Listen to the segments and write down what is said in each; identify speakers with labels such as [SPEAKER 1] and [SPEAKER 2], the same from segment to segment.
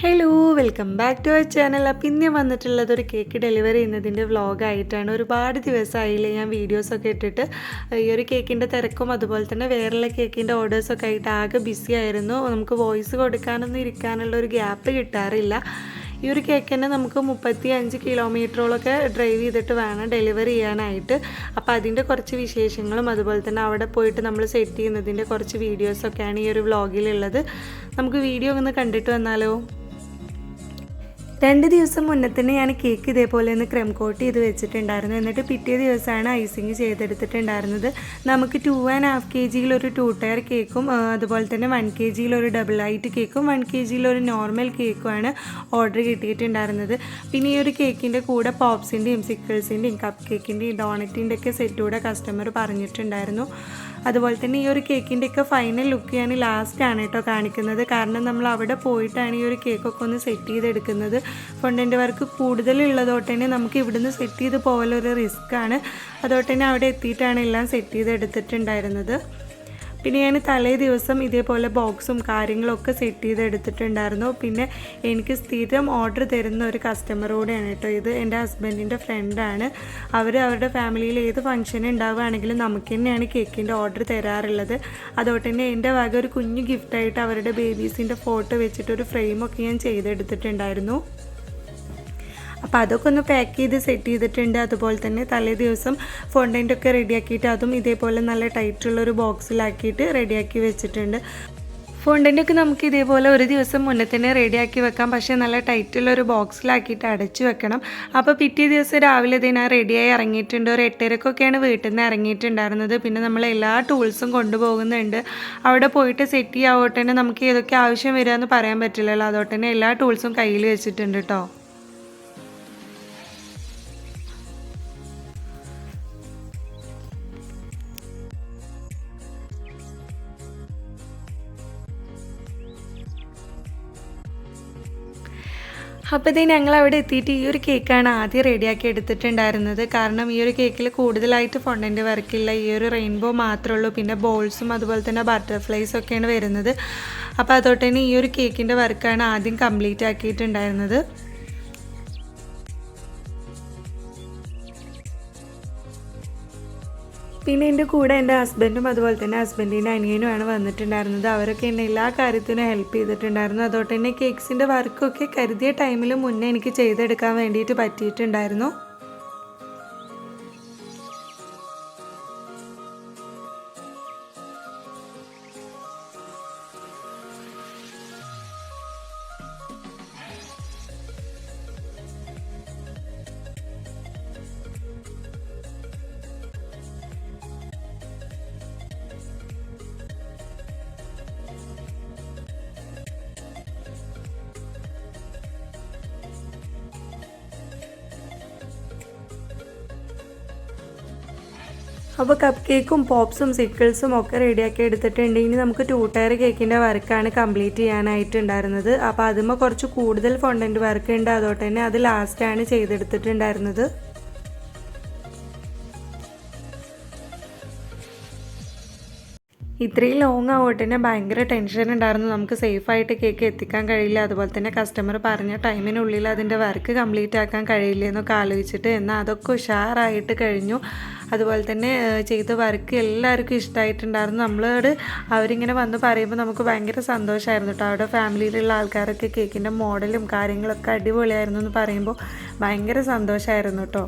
[SPEAKER 1] Hello welcome back to our channel അപ്പം ഇന്ന് വന്നിട്ടുള്ളത് ഒരു കേക്ക് ഡെലിവറി ചെയ്യുന്നതിന്റെ വ്ലോഗായിട്ടാണ് ഒരുപാട് ദിവസമായില്ലേ ഞാൻ വീഡിയോസൊക്കെ ഇട്ടിട്ട്. ഈ ഒരു കേക്കിന്റെ തിരക്കും അതുപോലെ തന്നെ വേറെയുള്ള കേക്കിന്റെ ഓർഡേഴ്സൊക്കെ ആയിട്ട് ആകെ ബിസി ആയിരുന്നു. നമുക്ക് വോയിസ് കൊടുക്കാനൊന്നും ഇരിക്കാനുള്ള ഒരു ഗ്യാപ്പ് കിട്ടാറില്ല. ഈ ഒരു കേക്ക് തന്നെ നമുക്ക് മുപ്പത്തി അഞ്ച് കിലോമീറ്ററോളൊക്കെ ഡ്രൈവ് ചെയ്തിട്ട് വേണം ഡെലിവറി ചെയ്യാനായിട്ട്. അപ്പോൾ അതിന്റെ കുറച്ച് വിശേഷങ്ങളും അതുപോലെ തന്നെ അവിടെ പോയിട്ട് നമ്മൾ സെറ്റ് ചെയ്യുന്നതിന്റെ കുറച്ച് വീഡിയോസൊക്കെയാണ് ഈ ഒരു വ്ളോഗിലുള്ളത് നമുക്ക് വീഡിയോ ഒന്ന് കണ്ടിട്ട് വന്നാലോ? രണ്ട് ദിവസം മുന്നേ തന്നെ ഞാൻ കേക്ക് ഇതേപോലെ ഒന്ന് ക്രം കോട്ട് ചെയ്ത് വെച്ചിട്ടുണ്ടായിരുന്നു. എന്നിട്ട് പിറ്റേ ദിവസമാണ് ഐസിങ് ചെയ്തെടുത്തിട്ടുണ്ടായിരുന്നത്. നമുക്ക് ടു ആൻഡ് ഹാഫ് കെ ജിയിൽ ഒരു ടു ടയർ കേക്കും അതുപോലെ തന്നെ വൺ കെ ജിയിൽ ഒരു ഡബിൾ ഹൈറ്റ് കേക്കും വൺ കെ ജിയിൽ ഒരു നോർമൽ കേക്കുമാണ് ഓർഡർ കിട്ടിയിട്ടുണ്ടായിരുന്നത്. പിന്നെ ഈ ഒരു കേക്കിന്റെ കൂടെ പോപ്സിന്റെയും സിക്കിൾസിന്റെയും കപ്പ് കേക്കിന്റെയും ഡോണറ്റിന്റെ ഒക്കെ സെറ്റ് കൂടെ കസ്റ്റമർ പറഞ്ഞിട്ടുണ്ടായിരുന്നു. അതുപോലെ തന്നെ ഈ ഒരു കേക്കിന്റെ ഒക്കെ ഫൈനൽ ലുക്ക് ഞാൻ ലാസ്റ്റാണ് കേട്ടോ കാണിക്കുന്നത്. കാരണം നമ്മൾ അവിടെ പോയിട്ടാണ് ഈ ഒരു കേക്കൊക്കെ ഒന്ന് സെറ്റ് ചെയ്തെടുക്കുന്നത്. ഫണ്ടന്റ് വർക്ക് കൂടുതലുള്ളതോട്ട് തന്നെ നമുക്ക് ഇവിടുന്ന് സെറ്റ് ചെയ്ത് പോകലൊരു റിസ്ക്കാണ് അതുകൊണ്ട് തന്നെ അവിടെ എത്തിയിട്ടാണ് എല്ലാം സെറ്റ് ചെയ്തെടുത്തിട്ടുണ്ടായിരുന്നത്. പിന്നെ ഞാൻ തലേ ദിവസം ഇതേപോലെ ബോക്സും കാര്യങ്ങളൊക്കെ സെറ്റ് ചെയ്ത് എടുത്തിട്ടുണ്ടായിരുന്നു പിന്നെ എനിക്ക് സ്ഥിരം ഓർഡർ തരുന്ന ഒരു കസ്റ്റമർ കൂടെയാണ് കേട്ടോ ഇത്. എന്റെ ഹസ്ബൻഡിന്റെ ഫ്രണ്ടാണ് അവർ അവരുടെ ഫാമിലിയിൽ ഏത് ഫംഗ്ഷൻ ഉണ്ടാവുകയാണെങ്കിലും നമുക്ക് തന്നെയാണ് കേക്കിന്റെ ഓർഡർ തരാറുള്ളത്. അതുകൊണ്ട് തന്നെ എന്റെ വക ഒരു കുഞ്ഞു ഗിഫ്റ്റായിട്ട് അവരുടെ ബേബീസിന്റെ ഫോട്ടോ വെച്ചിട്ട് ഒരു ഫ്രെയിമൊക്കെ ഞാൻ ചെയ്തെടുത്തിട്ടുണ്ടായിരുന്നു. അപ്പോൾ അതൊക്കെ ഒന്ന് പാക്ക് ചെയ്ത് സെറ്റ് ചെയ്തിട്ടുണ്ട്. അതുപോലെ തന്നെ തലേ ദിവസം ഫോണ്ടൈന്റൊക്കെ റെഡിയാക്കിയിട്ട് അതും ഇതേപോലെ നല്ല ടൈറ്റുള്ളൊരു ബോക്സിലാക്കിയിട്ട് റെഡിയാക്കി വെച്ചിട്ടുണ്ട്. ഫോണ്ടന്റ് ഒക്കെ നമുക്ക് ഇതേപോലെ ഒരു ദിവസം മുന്നേ തന്നെ റെഡിയാക്കി വെക്കാം. പക്ഷേ നല്ല ടൈറ്റുള്ളൊരു ബോക്സിലാക്കിയിട്ട് അടച്ചു വെക്കണം. അപ്പോൾ പിറ്റേ ദിവസം രാവിലെ തന്നെ റെഡിയായി ഇറങ്ങിയിട്ടുണ്ട്. ഒരു എട്ടരക്കൊക്കെയാണ് വീട്ടിൽ നിന്ന് ഇറങ്ങിയിട്ടുണ്ടായിരുന്നത്. പിന്നെ നമ്മൾ എല്ലാ ടൂൾസും കൊണ്ടുപോകുന്നുണ്ട്. അവിടെ പോയിട്ട് സെറ്റ് ചെയ്യാവട്ടെ നമുക്ക് ഏതൊക്കെ ആവശ്യം വരിക എന്ന് പറയാൻ പറ്റില്ലല്ലോ. തന്നെ എല്ലാ ടൂൾസും കയ്യിൽ വെച്ചിട്ടുണ്ട് കേട്ടോ അപ്പോഴത്തേ ഞങ്ങൾ അവിടെ എത്തിയിട്ട് ഈ ഒരു കേക്കാണ് ആദ്യം റെഡിയാക്കി എടുത്തിട്ടുണ്ടായിരുന്നത്. കാരണം ഈ ഒരു കേക്കിൽ കൂടുതലായിട്ട് ഫൊണ്ടന്റ് വർക്കില്ല ഈ ഒരു റെയിൻബോ മാത്രമേ ഉള്ളൂ. പിന്നെ ബോൾസും അതുപോലെ തന്നെ ബട്ടർഫ്ലൈസ് ഒക്കെയാണ് വരുന്നത്. അപ്പോൾ അതോട്ടന്നെ ഈ ഒരു കേക്കിന്റെ വർക്കാണ് ആദ്യം കംപ്ലീറ്റ് ആക്കിയിട്ടുണ്ടായിരുന്നത്. പിന്നെ എന്റെ കൂടെ എന്റെ ഹസ്ബൻഡും അതുപോലെ തന്നെ ഹസ്ബൻഡിന്റെ അനിയനുമാണ് വന്നിട്ടുണ്ടായിരുന്നത്. അവരൊക്കെ എന്നെ എല്ലാ കാര്യത്തിനും ഹെൽപ്പ് ചെയ്തിട്ടുണ്ടായിരുന്നു. അതുകൊണ്ട് തന്നെ കേക്ക്സിന്റെ വർക്കൊക്കെ കരുതിയ ടൈമിൽ മുന്നേ എനിക്ക് ചെയ്തെടുക്കാൻ വേണ്ടിയിട്ട് പറ്റിയിട്ടുണ്ടായിരുന്നു. അപ്പോൾ കപ്പ് കേക്കും പോപ്സും സിക്കിൾസും ഒക്കെ റെഡിയാക്കി എടുത്തിട്ടുണ്ട്. ഇനി നമുക്ക് ടൂ ടയർ കേക്കിന്റെ വർക്കാണ് കംപ്ലീറ്റ് ചെയ്യാനായിട്ടുണ്ടായിരുന്നത്. അപ്പോൾ അതുമ്പോൾ കുറച്ച് കൂടുതൽ ഫോണ്ടന്റ് വർക്ക് ഉണ്ട്. അതുകൊണ്ട് തന്നെ അത് ലാസ്റ്റാണ് ചെയ്തെടുത്തിട്ടുണ്ടായിരുന്നത്. ഇത്രയും ലോങ് ആവട്ടെ തന്നെ ഭയങ്കര ടെൻഷൻ ഉണ്ടായിരുന്നു നമുക്ക് സേഫായിട്ട് കേക്ക് എത്തിക്കാൻ കഴിയില്ല. അതുപോലെ തന്നെ കസ്റ്റമർ പറഞ്ഞ ടൈമിനുള്ളിൽ അതിന്റെ വർക്ക് കംപ്ലീറ്റ് ആക്കാൻ കഴിയില്ല എന്നൊക്കെ ആലോചിച്ചിട്ട് എന്നാൽ അതൊക്കെ ഉഷാറായിട്ട് കഴിഞ്ഞു. അതുപോലെ തന്നെ ചെയ്ത വർക്ക് എല്ലാവർക്കും ഇഷ്ടമായിട്ടുണ്ടായിരുന്നു നമ്മളോട് അവരിങ്ങനെ വന്ന് പറയുമ്പോൾ നമുക്ക് ഭയങ്കര സന്തോഷമായിരുന്നു കേട്ടോ അവിടെ ഫാമിലിയിലുള്ള ആൾക്കാരൊക്കെ കേക്കിന്റെ മോഡലും കാര്യങ്ങളൊക്കെ അടിപൊളിയായിരുന്നു എന്ന് പറയുമ്പോൾ ഭയങ്കര സന്തോഷമായിരുന്നു കേട്ടോ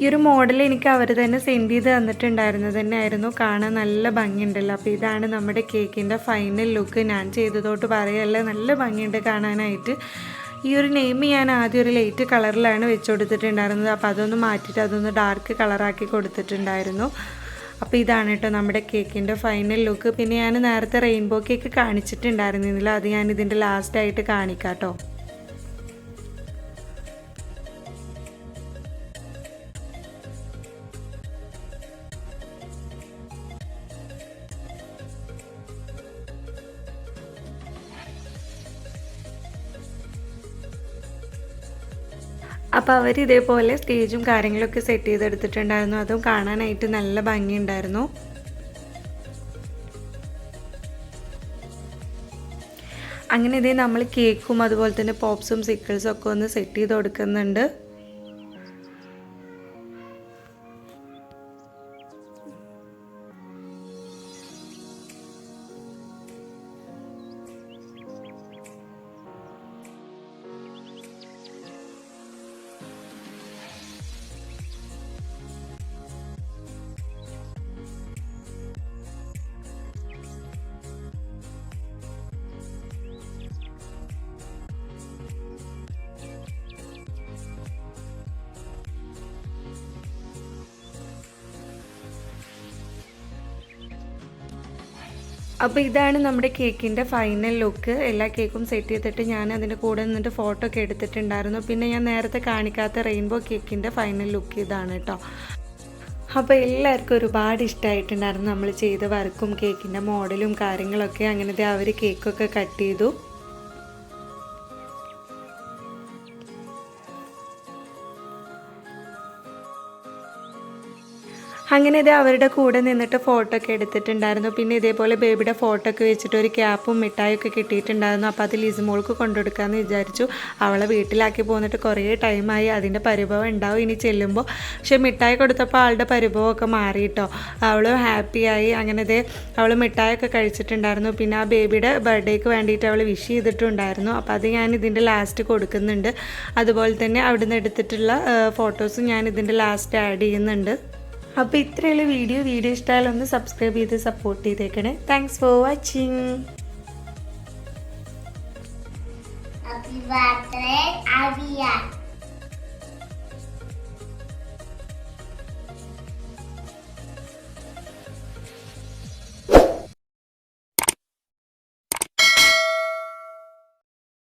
[SPEAKER 1] ഈ ഒരു മോഡൽ എനിക്ക് അവർ തന്നെ സെൻഡ് ചെയ്ത് തന്നിട്ടുണ്ടായിരുന്നത് തന്നെയായിരുന്നു. കാണാൻ നല്ല ഭംഗിയുണ്ടല്ലോ. അപ്പോൾ ഇതാണ് നമ്മുടെ കേക്കിന്റെ ഫൈനൽ ലുക്ക്. ഞാൻ ചെയ്തതോട്ട് പറയല്ല. നല്ല ഭംഗിയുണ്ട് കാണാനായിട്ട്. ഈ ഒരു നെയിം ഞാൻ ആദ്യം ഒരു ലൈറ്റ് കളറിലാണ് വെച്ച് കൊടുത്തിട്ടുണ്ടായിരുന്നത് അപ്പോൾ അതൊന്ന് മാറ്റിയിട്ട് അതൊന്ന് ഡാർക്ക് കളറാക്കി കൊടുത്തിട്ടുണ്ടായിരുന്നു. അപ്പോൾ ഇതാണ് കേട്ടോ നമ്മുടെ കേക്കിന്റെ ഫൈനൽ ലുക്ക്. പിന്നെ ഞാൻ നേരത്തെ റെയിൻബോ കേക്ക് കാണിച്ചിട്ടുണ്ടായിരുന്നില്ല അത് ഞാൻ ഇതിന്റെ ലാസ്റ്റായിട്ട് കാണിക്കാം കേട്ടോ. അപ്പോൾ അവർ ഇതേപോലെ സ്റ്റേജും കാര്യങ്ങളൊക്കെ സെറ്റ് ചെയ്തെടുത്തിട്ടുണ്ടായിരുന്നു. അതും കാണാനായിട്ട് നല്ല ഭംഗിയുണ്ടായിരുന്നു. അങ്ങനെ ഇതേ നമ്മൾ കേക്കും അതുപോലെ തന്നെ പോപ്സും സിക്കിൾസും ഒക്കെ ഒന്ന് സെറ്റ് ചെയ്ത് കൊടുക്കുന്നുണ്ട്. അപ്പോൾ ഇതാണ് നമ്മുടെ കേക്കിന്റെ ഫൈനൽ ലുക്ക് എല്ലാ കേക്കും സെറ്റ് ചെയ്തിട്ട് ഞാൻ അതിന്റെ കൂടെ നിന്നിട്ട് ഫോട്ടോ ഒക്കെ എടുത്തിട്ടുണ്ടായിരുന്നു. പിന്നെ ഞാൻ നേരത്തെ കാണിക്കാത്ത റെയിൻബോ കേക്കിന്റെ ഫൈനൽ ലുക്ക് ഇതാണ് കേട്ടോ അപ്പോൾ എല്ലാവർക്കും ഒരുപാട് ഇഷ്ടമായിട്ടുണ്ടായിരുന്നു നമ്മൾ ചെയ്ത വർക്കും കേക്കിന്റെ മോഡലും കാര്യങ്ങളൊക്കെ. അങ്ങനത്തെ അവർ കേക്കൊക്കെ കട്ട് ചെയ്തു. അങ്ങനെ ഇത് അവരുടെ കൂടെ നിന്നിട്ട് ഫോട്ടോ ഒക്കെ എടുത്തിട്ടുണ്ടായിരുന്നു. പിന്നെ ഇതേപോലെ ബേബിയുടെ ഫോട്ടോ ഒക്കെ വെച്ചിട്ട് ഒരു ക്യാപ്പും മിഠായിയൊക്കെ കിട്ടിയിട്ടുണ്ടായിരുന്നു. അപ്പോൾ അത് ലിസ്മോൾക്ക് കൊണ്ടുകൊടുക്കാമെന്ന് വിചാരിച്ചു. അവളെ വീട്ടിലാക്കി പോന്നിട്ട് കുറേ ടൈമായി അതിന്റെ പരിഭവം ഉണ്ടാവും ഇനി ചെല്ലുമ്പോൾ പക്ഷെ മിഠായി കൊടുത്തപ്പോൾ ആളുടെ പരിഭവമൊക്കെ മാറി കേട്ടോ അവൾ ഹാപ്പിയായി അങ്ങനെ ഇതേ അവൾ മിഠായൊക്കെ കഴിച്ചിട്ടുണ്ടായിരുന്നു. പിന്നെ ആ ബേബിയുടെ ബർത്ത്ഡേക്ക് വേണ്ടിയിട്ട് അവൾ വിഷ് ചെയ്തിട്ടുണ്ടായിരുന്നു. അപ്പോൾ അത് ഞാൻ ഇതിന്റെ ലാസ്റ്റ് കൊടുക്കുന്നുണ്ട്. അതുപോലെ തന്നെ അവിടുന്ന് എടുത്തിട്ടുള്ള ഫോട്ടോസും ഞാൻ ഇതിന്റെ ലാസ്റ്റ് ആഡ് ചെയ്യുന്നുണ്ട്. അപ്പോൾ ഇത്രയുള്ള വീഡിയോ വീഡിയോ ഇഷ്ടമായാലും ഒന്ന് സബ്സ്ക്രൈബ് ചെയ്ത് സപ്പോർട്ട് ചെയ്തേക്കണേ thanks for watching
[SPEAKER 2] Happy birthday.